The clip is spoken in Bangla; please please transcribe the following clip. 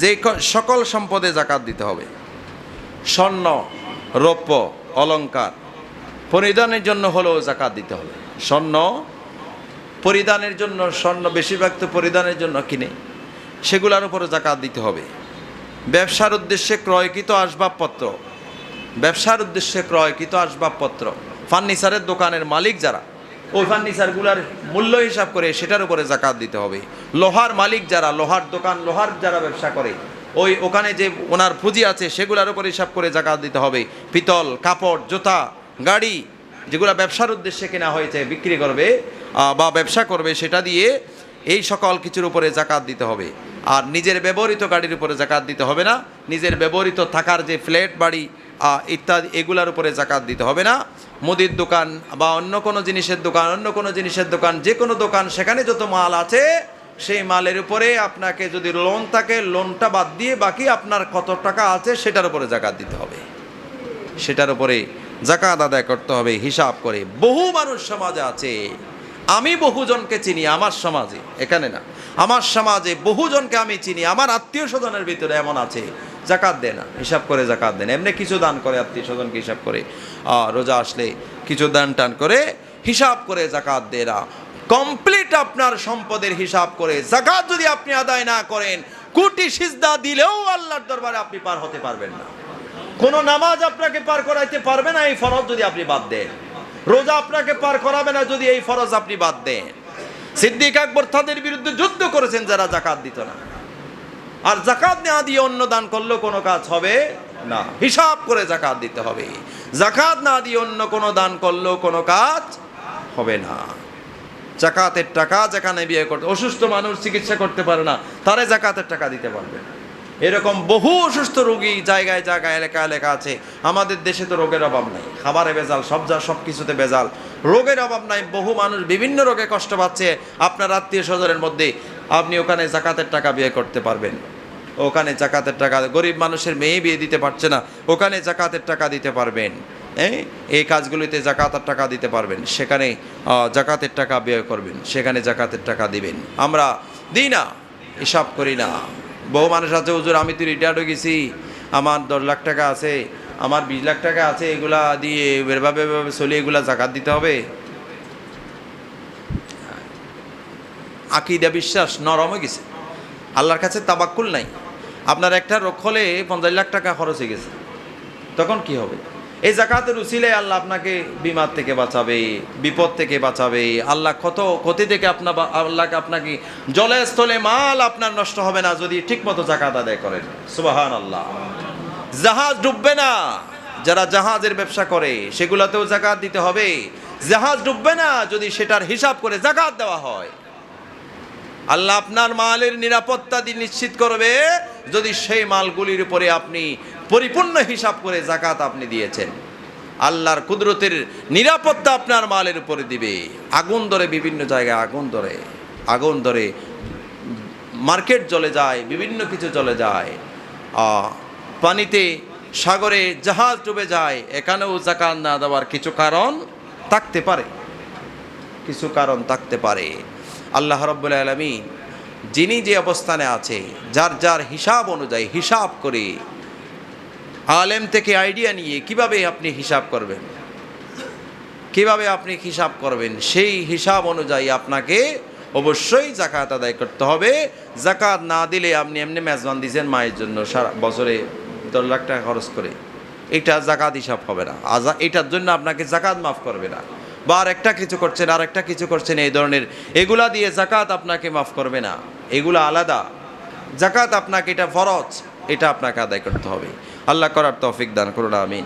যে সকল সম্পদে জাকাত দিতে হবে। স্বর্ণ, রৌপ্য অলঙ্কার পরিধানের জন্য হলেও জাকাত দিতে হবে। স্বর্ণ পরিধানের জন্য, স্বর্ণ বেশিরভাগ তো পরিধানের জন্য কিনে, সেগুলোর উপরে জাকাত দিতে হবে। ব্যবসার উদ্দেশ্যে ক্রয়কৃত আসবাবপত্র, ব্যবসার উদ্দেশ্যে ক্রয়কৃত আসবাবপত্র, ফার্নিচারের দোকানের মালিক যারা ওই ফার্নিচারগুলোর মূল্য হিসাব করে সেটার উপরে জাকাত দিতে হবে। লোহার মালিক যারা, লোহার দোকান, লোহার যারা ব্যবসা করে, ওই ওখানে যে ওনার পুঁজি আছে সেগুলোর উপর হিসাব করে জাকাত দিতে হবে। পিতল, কাপড়, জুতা, গাড়ি, যেগুলো ব্যবসার উদ্দেশ্যে কেনা হয়েছে, বিক্রি করবে বা ব্যবসা করবে, সেটা দিয়ে এই সকল কিছুর উপরে জাকাত দিতে হবে। আর নিজের ব্যবহৃত গাড়ির উপরে জাকাত দিতে হবে না। নিজের ব্যবহৃত থাকার যে ফ্ল্যাট, বাড়ি ইত্যাদি, এগুলার উপরে জাকাত দিতে হবে না। মুদির দোকান বা অন্য কোনো জিনিসের দোকান, অন্য কোনো জিনিসের দোকান, যে কোনো দোকান, সেখানে যত মাল আছে, সেই মালের উপরে আপনাকে যদি লোন থাকে লোনটা বাদ দিয়ে বাকি আপনার কত টাকা আছে, সেটার উপরে জাকাত দিতে হবে। সেটার উপরে জাকাত আদায় করতে হবে, হিসাব করে। বহু মানুষ সমাজে আছে। আমি বহুজনকে চিনি, আমার সমাজে। এখানে না। আমার সমাজে বহুজনকে আমি চিনি, আমার আত্মীয় স্বজনের ভিতরে এমন আছে। জাকাত দেয় না হিসাব করে জাকাত দেন। এমনি কিছু দান করে আত্মীয় স্বজনকে হিসাব করে। রোজা আসলে কিছু দান টান করে হিসাব করে জাকাত দেয় না। কমপ্লিট আপনার সম্পদের হিসাব করে জাকাত যদি আপনি আদায় না করেন, কোটি সিজদা দিলেও আল্লাহর দরবারে আপনি পার হতে পারবেন না। কোনো নামাজ আপনাকে পার করাইতে পারবে না, এই ফরজ যদি আপনি বাদ দেন। রোজা আপনাকে পার করাবে না যদি এই ফরজ আপনি বাদ দেন। সিদ্দিক আকবর তাদের বিরুদ্ধে যুদ্ধ করেছেন, যারা জাকাত দিত না। আর জাকাত না দিয়ে অন্য দান করলেও কোনো কাজ হবে না। হিসাব করে জাকাত দিতে হবে। জাকাত না দিয়ে অন্য কোনো দান করলেও কোনো কাজ হবে না। জাকাতের টাকা যেখানে বিয়ে করতে অসুস্থ মানুষ চিকিৎসা করতে পারে না, তারে জাকাতের টাকা দিতে পারবে। এরকম বহু অসুস্থ রোগী জায়গায় জায়গায় এলাকা এলাকা আছে। আমাদের দেশে তো রোগের অভাব নাই। খাবারে বেজাল সব যা সব কিছুতে বেজাল রোগের অভাব নাই, বহু মানুষ বিভিন্ন রোগে কষ্ট পাচ্ছে। আপনার আত্মীয় স্বজনের মধ্যে আপনি ওখানে জাকাতের টাকা বিয়ে করতে পারবেন। ওখানে জাকাতের টাকা, গরিব মানুষের মেয়ে বিয়ে দিতে পারছে না, ওখানে জাকাতের টাকা দিতে পারবেন। এই এই কাজগুলিতে জাকাতের টাকা দিতে পারবেন। সেখানে জাকাতের টাকা ব্যয় করবেন। সেখানে জাকাতের টাকা দিবেন। আমরা দিই না, হিসাব করি না। বহু মানুষ আছে, হুজুর, আমি তো রিটায়ার্ড হয়ে গেছি। আমার দশ লাখ টাকা আছে। আমার বিশ লাখ টাকা আছে, এগুলা দিয়ে এভাবে এভাবে চলে এগুলা জাকাত দিতে হবে? আকিদা বিশ্বাস নরম হয়ে গেছে। আল্লাহর কাছে তাবাক্কুল নাই। আপনার একটা রোগ হলে পঞ্চাশ লাখ টাকা খরচ হয়ে গেছে। তখন কি হবে? এই জাকাতের উসিলে আল্লাহ আপনাকে বিমার থেকে বাঁচাবে, বিপদ থেকে বাঁচাবে। আল্লাহ কত ক্ষতি থেকে আপনার আল্লাহকে আপনাকে জলে স্থলে মাল আপনার নষ্ট হবে না যদি ঠিকমতো জাকাত আদায় করেন। সুবাহান আল্লাহ জাহাজ ডুববে না। যারা জাহাজের ব্যবসা করে, সেগুলোতেও জাকাত দিতে হবে। জাহাজ ডুববে না যদি সেটার হিসাব করে জাকাত দেওয়া হয়। আল্লাহ আপনার মালের নিরাপত্তা দিয়ে নিশ্চিত করবে, যদি সেই মালগুলির উপরে আপনি পরিপূর্ণ হিসাব করে জাকাত আপনি দিয়েছেন। আল্লাহর কুদরতের নিরাপত্তা আপনার মালের উপরে দিবে। আগুন ধরে, বিভিন্ন জায়গায় আগুন ধরে। আগুন ধরে মার্কেট চলে যায়, বিভিন্ন কিছু চলে যায়। পানিতে সাগরে জাহাজ ডুবে যায়, এখানেও জাকাত না দেওয়ার কিছু কারণ থাকতে পারে। কিছু কারণ থাকতে পারে। আল্লাহ রব্বুল আলমী যিনি যে অবস্থানে আছে, যার যার হিসাব অনুযায়ী হিসাব করে আলেম থেকে আইডিয়া নিয়ে কীভাবে আপনি হিসাব করবেন? কীভাবে আপনি হিসাব করবেন? সেই হিসাব অনুযায়ী আপনাকে অবশ্যই জাকাত আদায় করতে হবে। জাকাত না দিলে আপনি এমনি মেজবান দিয়েছেন মায়ের জন্য, সারা বছরে দশ লাখ টাকা খরচ করে। এটা জাকাত হিসাব হবে না। আজা, এটার জন্য আপনাকে জাকাত মাফ করবে না। বা আর একটা কিছু করছেন আর একটা কিছু করছেন, এই ধরনের, এগুলা দিয়ে জাকাত আপনাকে মাফ করবে না। এগুলা আলাদা। জাকাত আপনাকে এটা ফরজ, এটা আপনাকে আদায় করতে হবে। আল্লাহ করার তৌফিক দান করুন, আমিন।